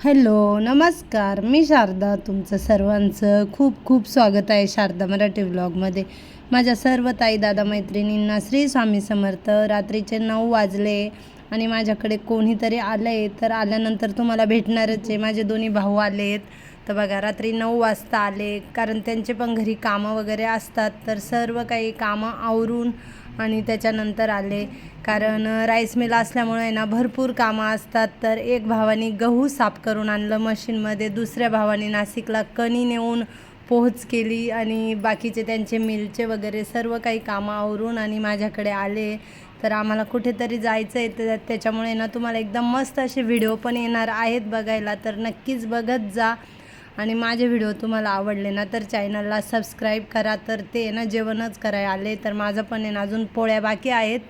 Hello नमस्कार. मी शारदा तुमचं सर्वांचं खूप खूप स्वागत आहे शारदा मराठी व्लॉगमध्ये माझ्या सर्व ताई दादा मैत्रिणींना श्री स्वामी समर्थ. रात्रीचे नऊ वाजले आणि माझ्याकडे कोणीतरी आलं आहे तर आल्यानंतर तुम्हाला भेटणारच आहे. माझे दोन्ही भाऊ आले आहेत तर बघा रात्री नऊ वाजता आले. कारण त्यांचे पण घरी कामं वगैरे असतात तर सर्व काही कामं आवरून आणि त्याच्यानंतर आले. कारण राईस मिल असल्यामुळे ना भरपूर कामं असतात. तर एक भावाने गहू साफ करून आणलं मशीनमध्ये दुसऱ्या भावाने नाशिकला कणी नेऊन पोहोच केली आणि बाकीचे त्यांचे मिलचे वगैरे सर्व काही कामं आवरून आणि माझ्याकडे आले. तर आम्हाला कुठेतरी जायचं आहे तर त्याच्यामुळे ना तुम्हाला एकदम मस्त असे व्हिडिओ पण येणार आहेत बघायला. तर नक्कीच बघत जा. आणि माझे व्हिडिओ तुम्हाला आवडले ना तर चॅनलला सबस्क्राईब करा. तर ते ना जेवणच कराय आले. तर माझं पण आहे ना अजून पोळ्या बाकी आहेत.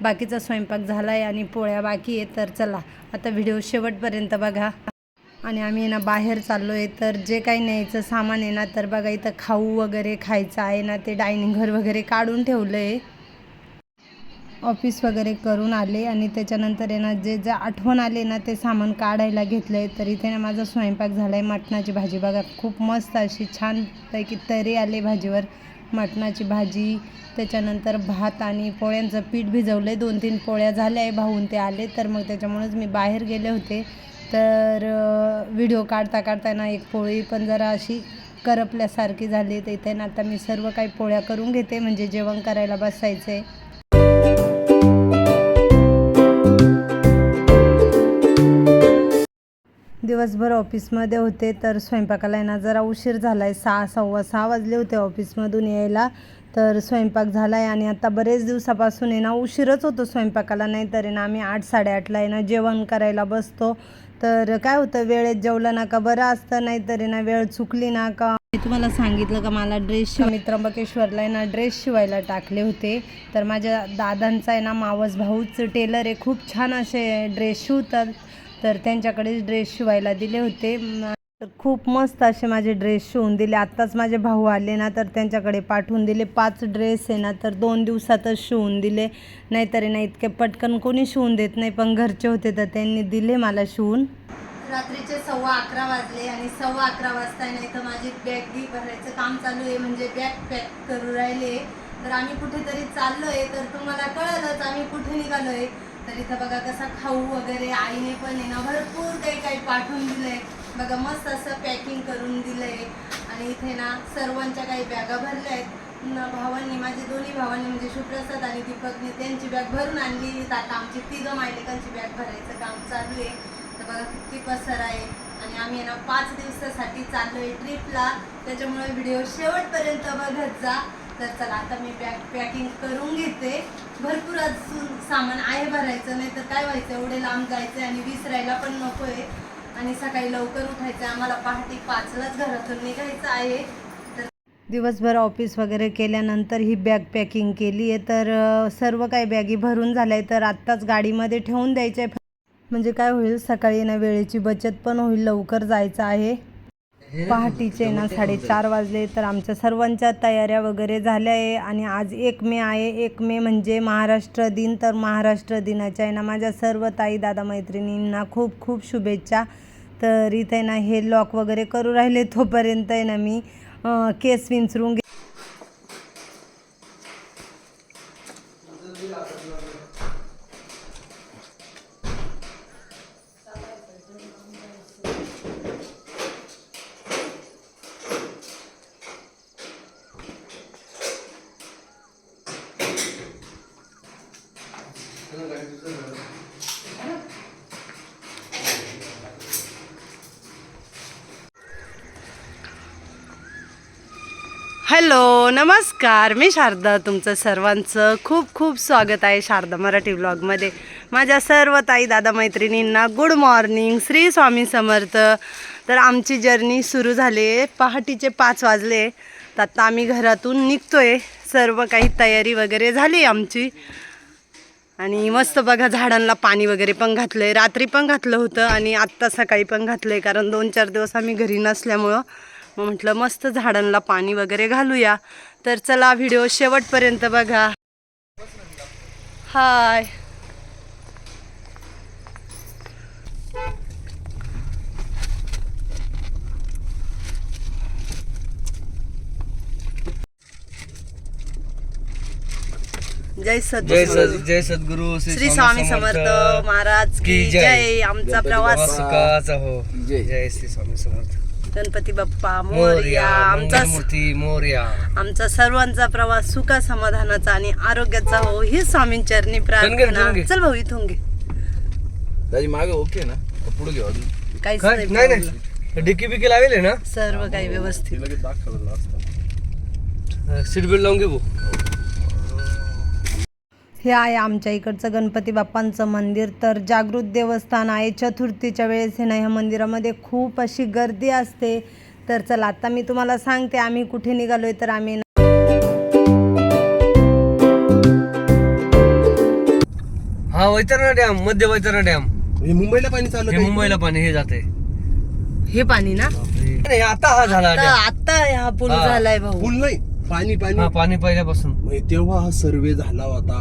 बाकीचा स्वयंपाक झाला आहे आणि पोळ्या बाकी आहे तर चला आता व्हिडिओ शेवटपर्यंत बघा. आणि आम्ही आहे ना बाहेर चाललो आहे तर जे काही न्यायचं सामान आहे ना तर बघा इथं खाऊ वगैरे खायचं आहे ना ते डायनिंग घर वगैरे काढून ठेवलं आहे ऑफिस वगैरे करून आले आणि त्याच्यानंतर आहे ना जे जे आठवण आले ना ते सामान काढायला घेतलं आहे तर इथे ना माझा स्वयंपाक झाला आहे मटणाची भाजी. बघा खूप मस्त अशी छानपैकी तरी आले भाजीवर. मटणाची भाजी त्याच्यानंतर भात आणि पोळ्यांचं पीठ भिजवलं आहे दोन तीन पोळ्या झाल्या आहे भाऊन ते आले. तर मग त्याच्यामुळेच मी बाहेर गेले होते. तर व्हिडिओ काढता काढता ना एक पोळी पण जरा अशी करपल्यासारखी झाली. तर इथे ना आता मी सर्व काही पोळ्या करून घेते. म्हणजे जेवण करायला बसायचं आहे दिवसभर ऑफिसमध्ये होते तर स्वयंपाकाला येणार ना जरा उशीर झाला आहे सहा सव्वा सहा वाजले होते ऑफिसमधून यायला तर स्वयंपाक झाला आहे आणि आता बरेच दिवसापासून आहे ना उशीरच होतो स्वयंपाकाला. नाही तर आहे ना आम्ही आठ साडेआठला आहे ना जेवण करायला बसतो. तर काय होतं वेळेत जेवलं ना का बरं असतं नाही तर आहे ना वेळ चुकली ना का? मी तुम्हाला सांगितलं का मला ड्रेस शिव मी त्र्यंबकेश्वरला आहे ना ड्रेस शिवायला टाकले होते. तर माझ्या दादांचा आहे ना मावस भाऊच टेलर आहे. खूप छान असे ड्रेस शिवतात. तर त्यांच्याकडेच ड्रेस शिवायला दिले होते. तर खूप मस्त असे माझे ड्रेस शिवून दिले. आत्ताच माझे भाऊ आले ना तर त्यांच्याकडे पाठवून दिले. पाच ड्रेस आहे ना तर दोन दिवसातच शिवून दिले. नाहीतरी नाही इतके पटकन कोणी शिवून देत नाही पण घरचे होते तर त्यांनी दिले मला शिवून. रात्रीचे सव्वा अकरा वाजले आणि सव्वा अकरा वाजता नाही तर माझी बॅग बी भरायचं काम चालू आहे. म्हणजे बॅग पॅक करू राहिले. तर आम्ही कुठेतरी चाललो आहे तर तुम्हाला कळलंच आम्ही कुठे निघालो आहे तर इथं बघा कसा खाऊ वगैरे आईने पण आहे ना भरपूर काही काही पाठवून दिलंय. बघा मस्त असं पॅकिंग करून दिलंय. आणि इथे ना सर्वांच्या काही बॅगा भरल्या आहेत. भावांनी माझे दोन्ही भावांनी म्हणजे सुप्रसाद आणि दीपकने त्यांची बॅग भरून आणली. आता आमची तिघं मायलेकांची बॅग भरायचं काम चालू आहे. तर बघा किती पसर आहे. आणि आम्ही आहे ना पाच दिवसासाठी चाललो आहे ट्रिपला त्याच्यामुळे व्हिडिओ शेवटपर्यंत बघत जा. तर चला आता मी पॅक पॅकिंग करून घेते. भरपूर अजून सामान आहे भरायचं नाही तर काय व्हायचं एवढे लांब जायचं आणि विसरायला पण नको आहे आणि सकाळी लवकर उठायचं आम्हाला पहाटे पाचलाच घरातून निघायचं आहे. तर दिवसभर ऑफिस वगैरे केल्यानंतर ही बॅग पॅकिंग केली आहे. तर सर्व काही बॅगी भरून झाल्या आहे तर आत्ताच गाडीमध्ये ठेवून द्यायचं आहे म्हणजे काय होईल सकाळी ना वेळेची बचत पण होईल लवकर जायचं आहे. पहाटेचे ना साडेचार वाजले तर आमच्या सर्वांच्या तयाऱ्या वगैरे झाल्या आहे आणि आज एक मे आहे. एक मे म्हणजे महाराष्ट्र दिन. तर महाराष्ट्र दिनाच्या आहे ना माझ्या सर्व ताई दादा मैत्रिणींना खूप खूप शुभेच्छा. तर इथे ना हे लॉक वगैरे करू राहिले तोपर्यंत आहे ना मी केस विंचरून घे हॅलो नमस्कार. मी शारदा तुमचं सर्वांचं खूप खूप स्वागत आहे शारदा मराठी ब्लॉगमध्ये. माझ्या सर्व ताई दादा मैत्रिणींना गुड मॉर्निंग श्री स्वामी समर्थ. तर आमची जर्नी सुरू झाली आहे. पहाटेचे पाच वाजले. तर आत्ता आम्ही घरातून निघतोय. सर्व काही तयारी वगैरे झाली आमची. आणि मस्त बघा झाडांना पाणी वगैरे पण घातलं आहे रात्री पण घातलं होतं आणि आत्ता सकाळी पण घातलं आहे कारण दोन चार दिवस आम्ही घरी नसल्यामुळं. मग म्हटलं मस्त झाडांना पाणी वगैरे घालूया. तर चला व्हिडिओ शेवटपर्यंत बघा. हाय. जय सद्गुरू. जय सद जय सद्गुरु श्री स्वामी समर्थ. महाराज की जय. आमचा प्रवास. सुखाचा हो. जय. जय श्री स्वामी समर्थ. गणपती बाप्पा मोर्या आमचा मोर्या. आमचा सर्वांचा प्रवास सुखा समाधानाचा आणि आरोग्याचा हो. ही स्वामींचरणी प्रार्थना. चल भाऊ इथून घे. दाजी मागे ओके ना? पुढे घेऊ अजून? काहीच काय? नाही. नाही डिक्की बिक्की लावेल ना? सर्व काही व्यवस्थित. सीट बेल्ट लावून घे भाऊ. हे आहे आमच्या इकडचं गणपती बाप्पांचं मंदिर. तर जागृत देवस्थान आहे. चतुर्थीच्या वेळेस हे ना ह्या मंदिरामध्ये खूप अशी गर्दी असते. तर चला आता मी तुम्हाला सांगते आम्ही कुठे निघालोय तर आम्ही हा वैतरणा डॅम मध्य वैतरणा डॅम. हे मुंबईला पाणी चाललं हे मुंबईला पाणी हे जाते हे पाणी ना? नाही आता हा झाला आता डॅम. आता हा पूल हा. झालाय भाऊ. पूल नाही पाणी पाणी. हा पाणी पहिल्यापासून. तेव्हा हा सर्वे झाला होता.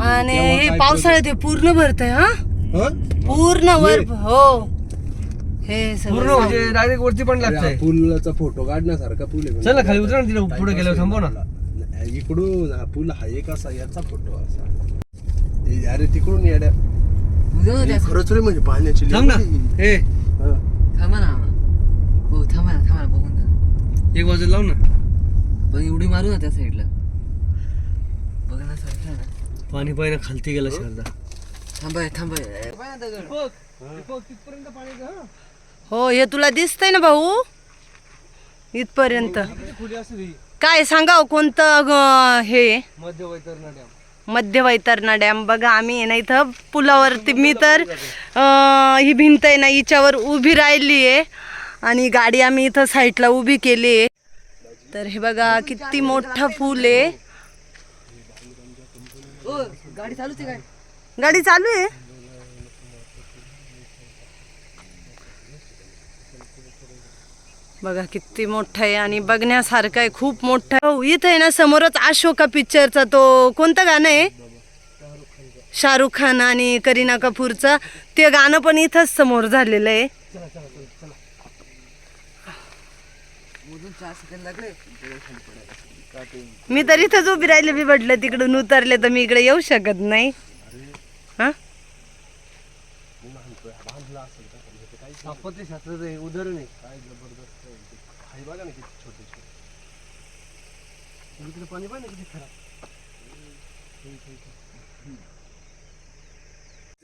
आणि तेव्हा हे पावसाळ्यात हे पूर्ण भरतय हा? हं? पूर्ण वर हो. हे पूर्ण सगळं म्हणजे डायरेक्ट वरती पण लागतंय हा पूलचा फोटो काढण्यासारखा पूल आहे चल ना खाली उतर ना तिथे पुढे गेल्यावर थांबव ना. नाही, इकडून हा पूल हा एक असा याचा फोटो असा. हे अरे तिकडून येड्या. खरंच रे म्हणजे पाण्याची थांब ना. ए. हं. थांबा ना. हो थांबा ना थांबा ना बघून जा. एक बाजू लाव ना. पण उडी मारू ना त्या साईडला पाणी पाहिजे खालती गेलं शारदा. थांबा थांबा. हो हे तुला दिसतंय ना भाऊ? इथपर्यंत. काय सांगा हो, कोणतं हे? मध्य वैतरणा डॅम. मध्य वैतरणा डॅम. बघा आम्ही आहे ना इथं पुलावरती मी तर ही भिंत आहे ना हिच्यावर उभी राहिली आहे. आणि गाडी आम्ही इथं साईडला उभी केली आहे. तर हे बघा किती मोठं पूल आहे. गाडी चालूच आहे काय? गाडी चालू आहे. बघा किती मोठं आहे आणि बघण्यासारखं आहे खूप मोठं आहे. हो इथं आहे ना समोरच अशोका पिक्चरचा तो कोणतं गाणं आहे? शाहरुख खान आणि करीना कपूरचं. ते गाणं पण इथंच समोर झालेलं आहे. मी तर इथंच उभी राहिले मी म्हटलं तिकडून उतरले तर मी इकडे येऊ शकत नाही. हा? उदाहरण आहे. बघा ना किती छोटे छोटे. इकडे पाणी पाहिजे किती खराब.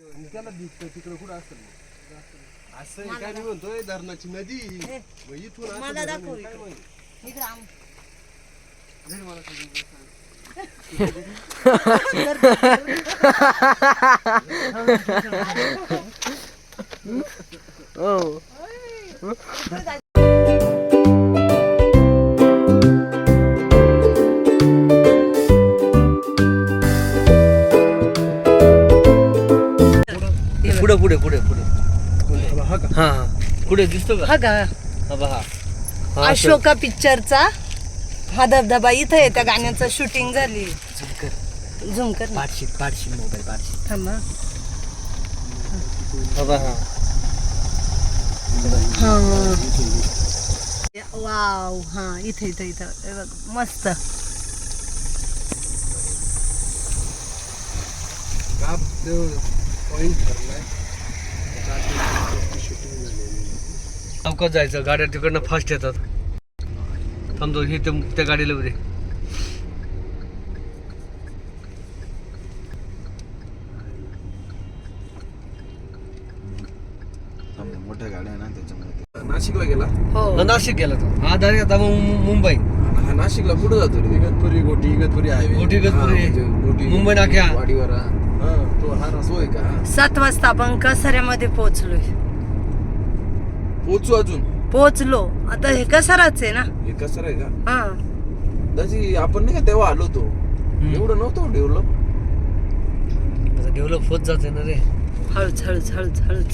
आणि त्याला दिसतं तिकडं कुठं असतं? असं काय मी म्हणतोय धरणाची नदी. इथून पुढे पुढे पुढे पुढे. हा हा हा. पुढे दिसतो का? हा का हा बघा. हा, असं. अशोका पिक्चरचा हा धबधबा इथं आहे त्या गाण्याचं शूटिंग झाली. झुम कर ना. मोबाईल पाठशीट थांबा. हा. बघा वाव हा इथे इथं इथं. हे बघ, मस्त. शूटिंग झालेली लवकर जायचं गाड्या तिकडनं फास्ट येतात. थांबतो हे त्या गाडीला उद्या मोठ्या गाड्या आहे ना त्याच्यामुळे नाशिकला गेला? हो. नाशिक गेला तो. हा दारी आता मु- मुंबई. हा नाशिकला कुठं जातो रे? इगतपुरी गोटी इगतपुरी हायवे गोटी, इगतपुरी. म्हणजे गोटी मुंबई नाक्या. वाडीवर. हा. हा, तो हा आहे का? सात वाजता आपण कसाऱ्यामध्ये पोहोचलोय. पोचू अजून? पोहोचलो. आता हे कसाराच आहे ना? हे कसं आहे का? हा. दाजी आपण नाही का तेव्हा आलो तो एवढं नव्हतं डेव्हलप? आता डेव्हलप होत जाते ना रे. हळूच हळूच हळूच हळूच.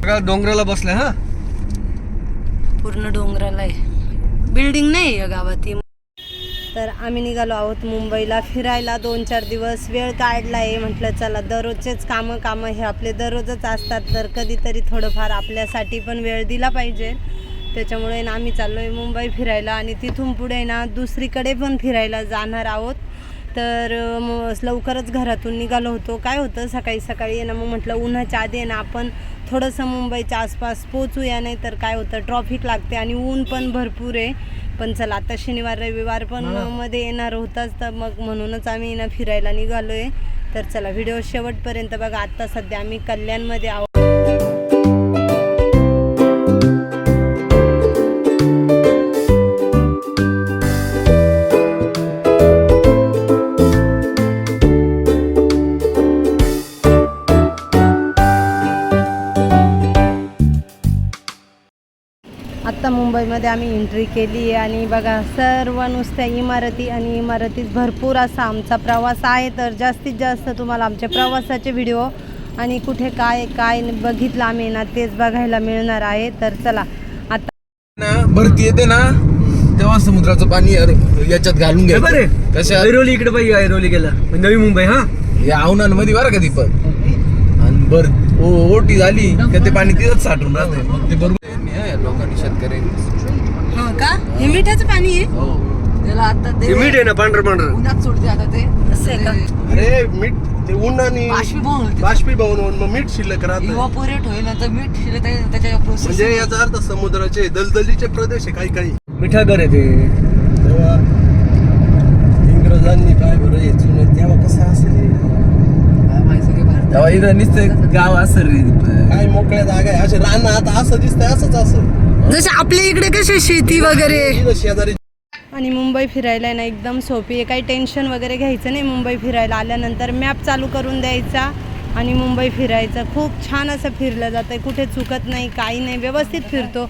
सगळा डोंगराला बसलाय हा? पूर्ण डोंगराला आहे. बिल्डिंग नाही या गावात ही तर आम्ही निघालो आहोत मुंबईला. फिरायला दोन चार दिवस. वेळ काढला आहे. म्हटलं चला दररोजचेच कामं कामं हे आपले दररोजच असतात. तर कधीतरी थोडंफार आपल्यासाठी पण वेळ दिला पाहिजे. त्याच्यामुळे ना आम्ही चाललो आहे मुंबई फिरायला आणि तिथून पुढे ना दुसरीकडे पण फिरायला जाणार आहोत. तर मग लवकरच घरातून निघालो होतो. काय होतं सकाळी सकाळी ना मग म्हटलं उन्हाच्या आधी आहे ना आपण थोडंसं मुंबईच्या आसपास पोचूया नाही तर काय होतं ट्रॉफिक लागते आणि ऊन पण भरपूर आहे. पण चला आता शनिवार रविवार पण मध्ये येणार होताच तर मग म्हणूनच आम्ही ना फिरायला निघालो आहे तर चला व्हिडिओ शेवटपर्यंत बघा आत्ता सध्या आम्ही कल्याणमध्ये आहोत आत्ता मुंबईमध्ये आम्ही एंट्री केली आहे आणि बघा सर्व नुसत्या इमारती आणि इमारतीत भरपूर असा आमचा प्रवास आहे. तर जास्तीत जास्त तुम्हाला आमच्या प्रवासाचे व्हिडिओ आणि कुठे काय काय बघितलं आम्ही ना तेच बघायला मिळणार आहे. तर चला आता ना भरती येते ना तेव्हा समुद्राचं पाणी याच्यात घालून हे बरे. कशा ऐरोली इकडे पाहिजे ऐरोली गेला. नवी मुंबई हा? या आवनांमध्ये बरं का पण आणि बर ओ ओटी झाली का ते पाणी तिथंच साठून राहते मग ते बरोबर यांनी, हा, या लोकांनी शेतकऱ्यांनी हो हे मिठाचं पाणी आहे. हो. त्याला आता ते मीठ आहे ना पांढरं पांढरं. उन्हात सोडते आता ते. असं आहे का? अरे मीठ ते ऊन आणि बाष्पीभवन होते. बाष्पीभवन होऊन मग मीठ शिल्लक राहत. इव्हापोरेट होईल मीठ शिले त्याच्या प्रोसेस म्हणजे याचा अर्थ समुद्राचे दलदलीचे प्रदेश आहे काही काही. मिठागर आहे ते. तेव्हा इंग्रजांनी काय बरं हे जुनं तेव्हा कसं असेल हे? तेव्हा इथं नुसतं गाव असं रे. काय मोकळ्या जागा आहे असे रान आता असं दिसतंय असंच असं. जसे आपल्या इकडे कशी शेती वगैरे? शेजारी आणि मुंबई फिरायला आहे ना एकदम सोपी आहे. काही टेन्शन वगैरे घ्यायचं नाही मुंबई फिरायला. आल्यानंतर मॅप चालू करून द्यायचा आणि मुंबई फिरायचं. खूप छान असं फिरलं जातं. आहे कुठे चुकत नाही काही नाही. व्यवस्थित फिरतो.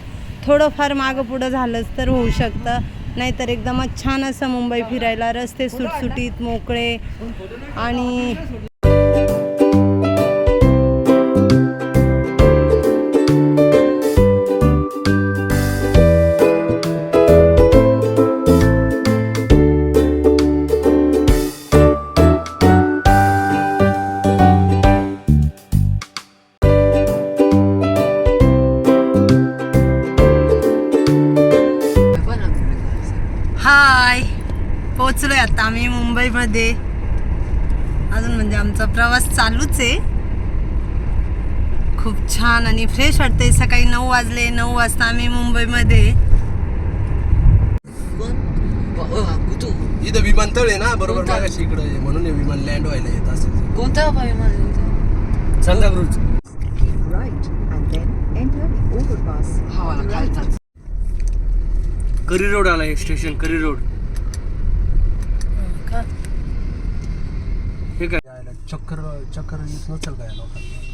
थोडंफार मागं पुढं झालंच तर होऊ शकतं. नाहीतर एकदमच छान असं मुंबई फिरायला. रस्ते सुटसुटीत मोकळे. आणि पोचलोय आता आम्ही मुंबईमध्ये. अजून म्हणजे आमचा प्रवास चालूच आहे. खूप छान आणि फ्रेश वाटतंय. सकाळी नऊ वाजले नऊ वाजता आम्ही मुंबईमध्ये. इथं विमानतळ आहे ना बरोबर मागाशी इकडं. म्हणून हे विमान लँड व्हायला येत असेल. कोणता विमान? खालचा. करी रोड आला हे स्टेशन करी रोड. चक्कर चक्कर येत नसेल काय लोकांना